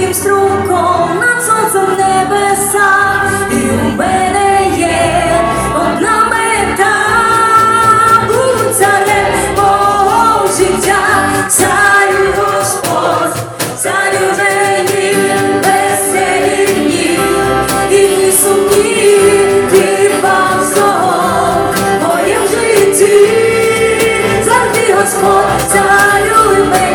тонким струком над сонцем небеса, і у мене є одна мета, у царем мого життя, царю Господь, царю мені веселі дні, і не сумні, ти пасом, в моєму житті, завжди Господь, царю мене.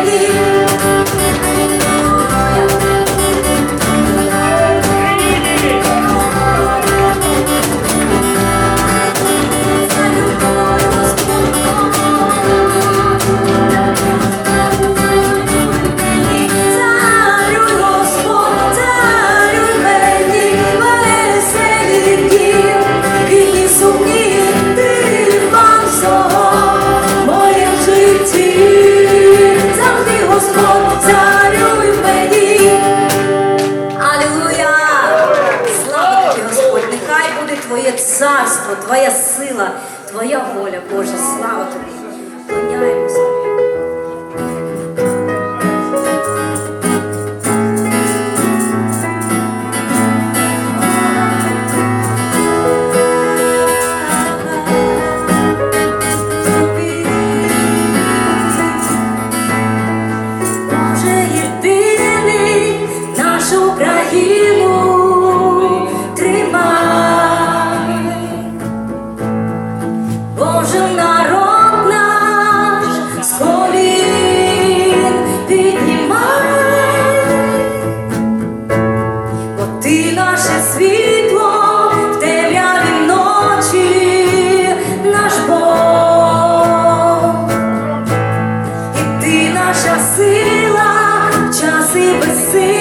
наша сила, часи без сил.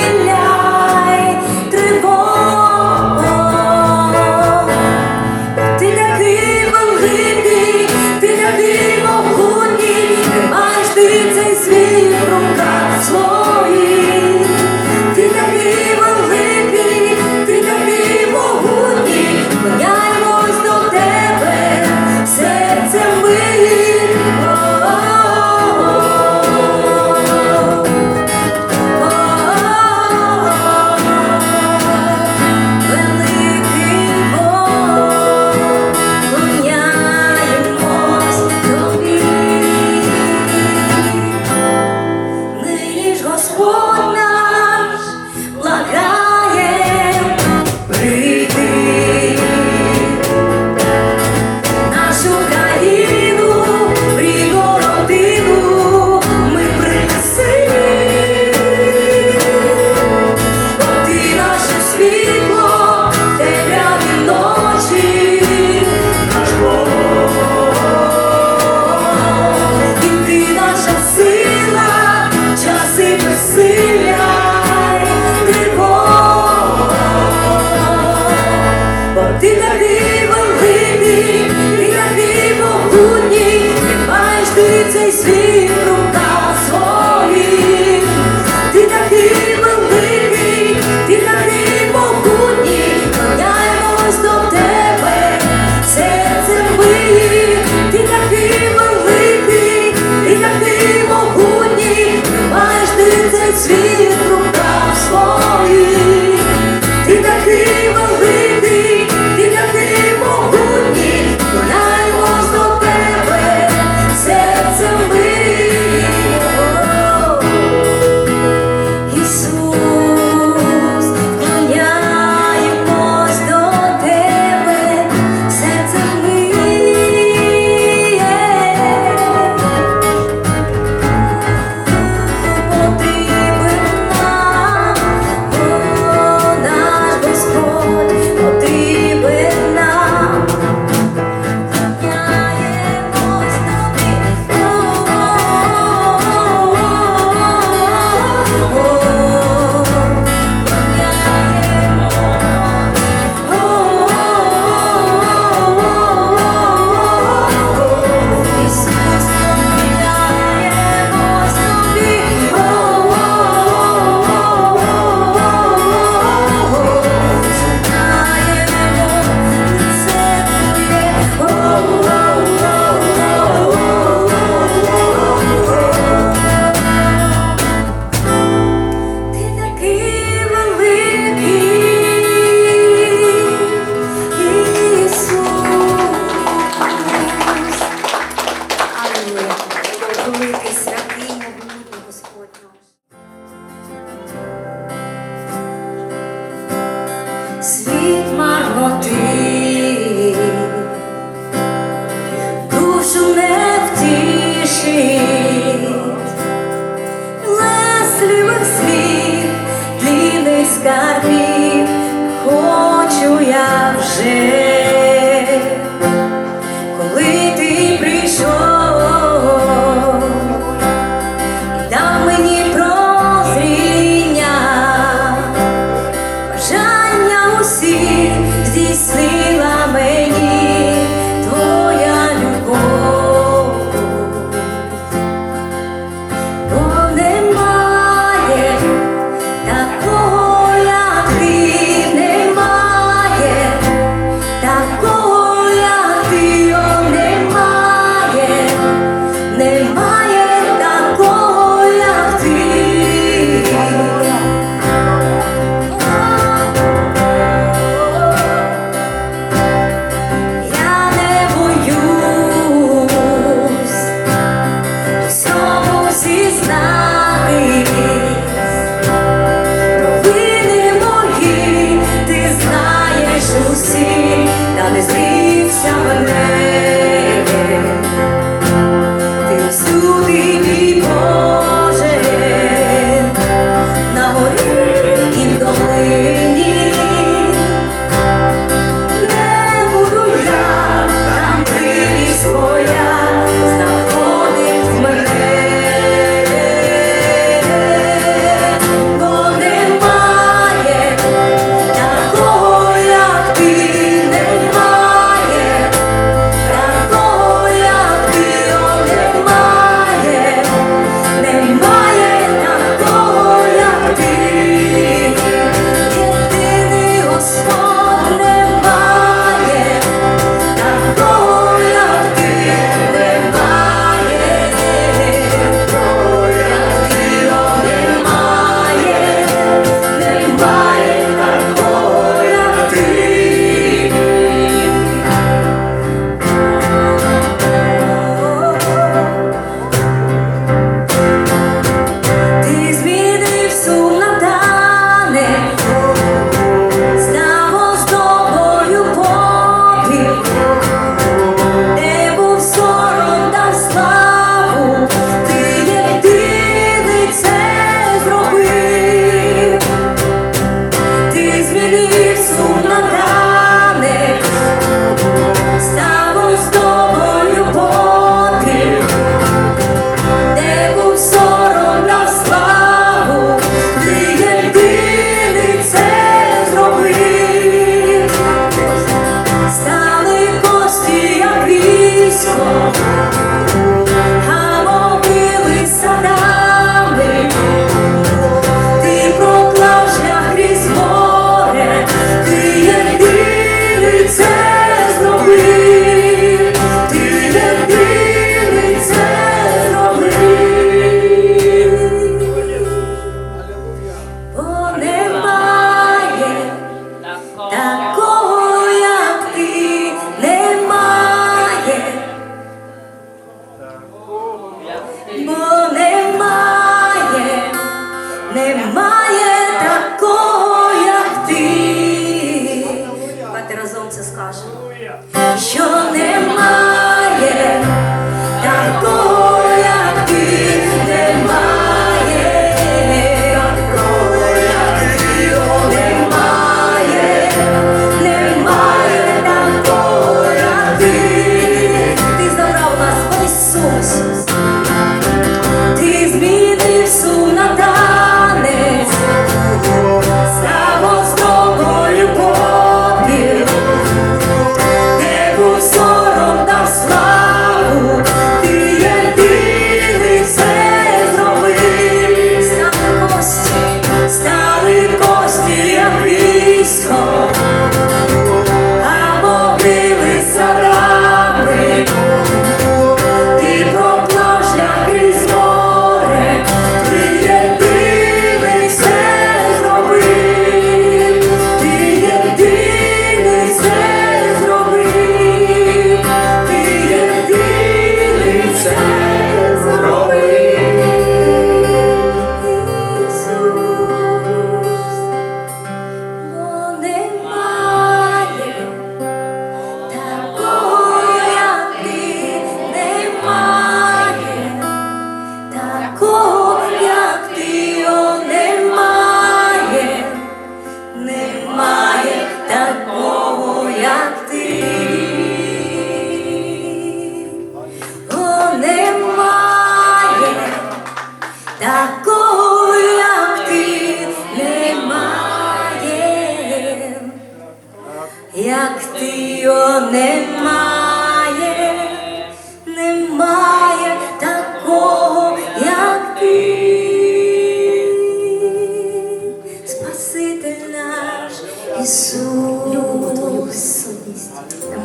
Любу твою присутність.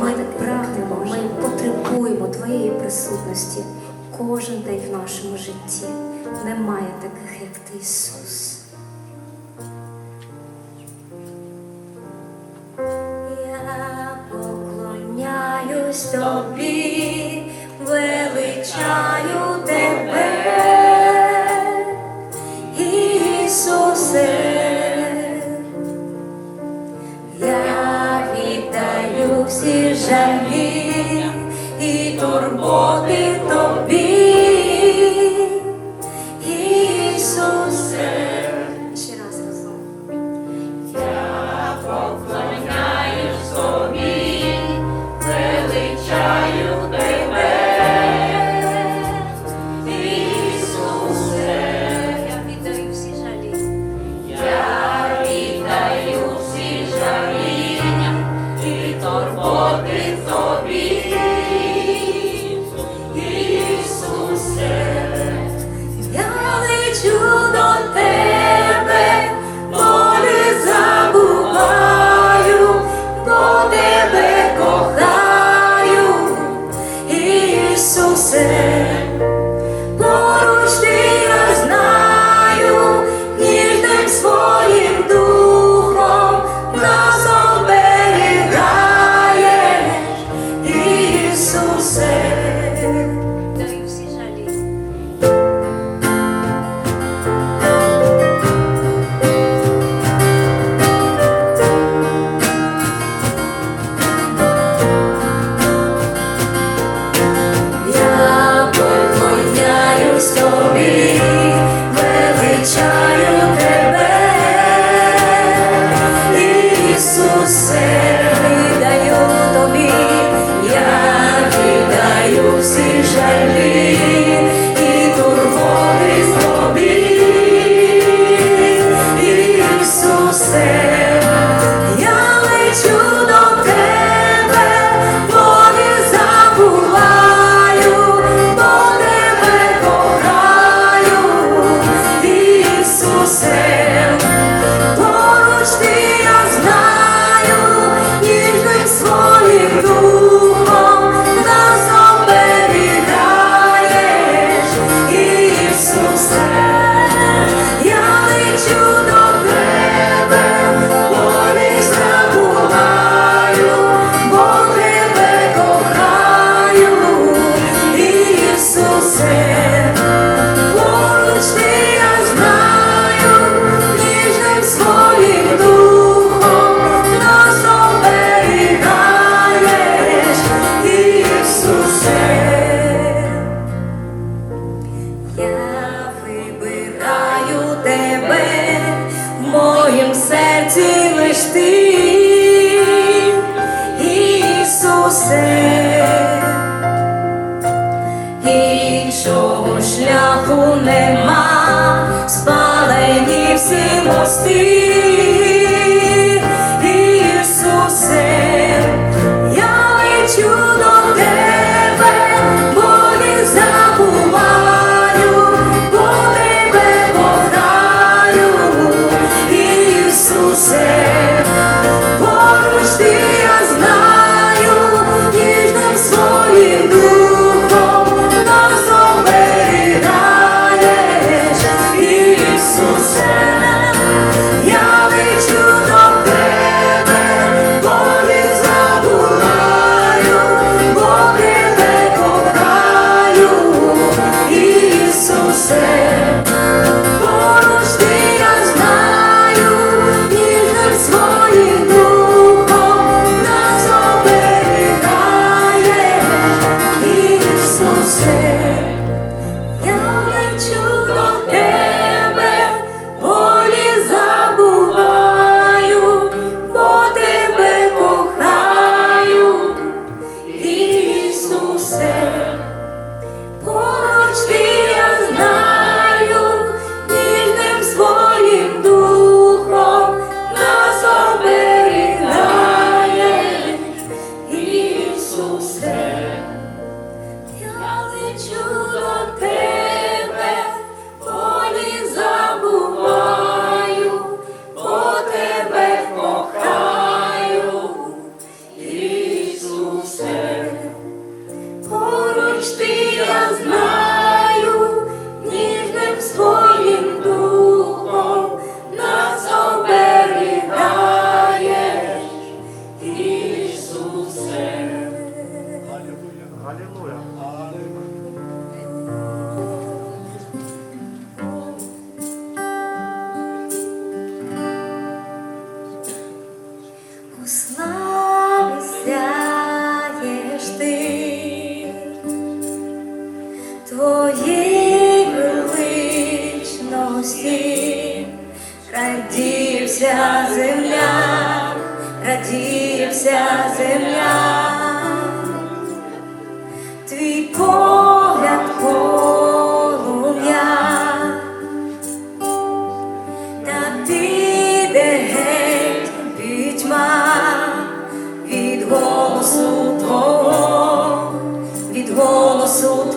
Ми прагнемо, ми потребуємо твоєї присутності кожен день в нашому житті. Немає таких, як ти, Ісус. Я поклоняюсь тобі. землі і турботи.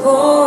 oh.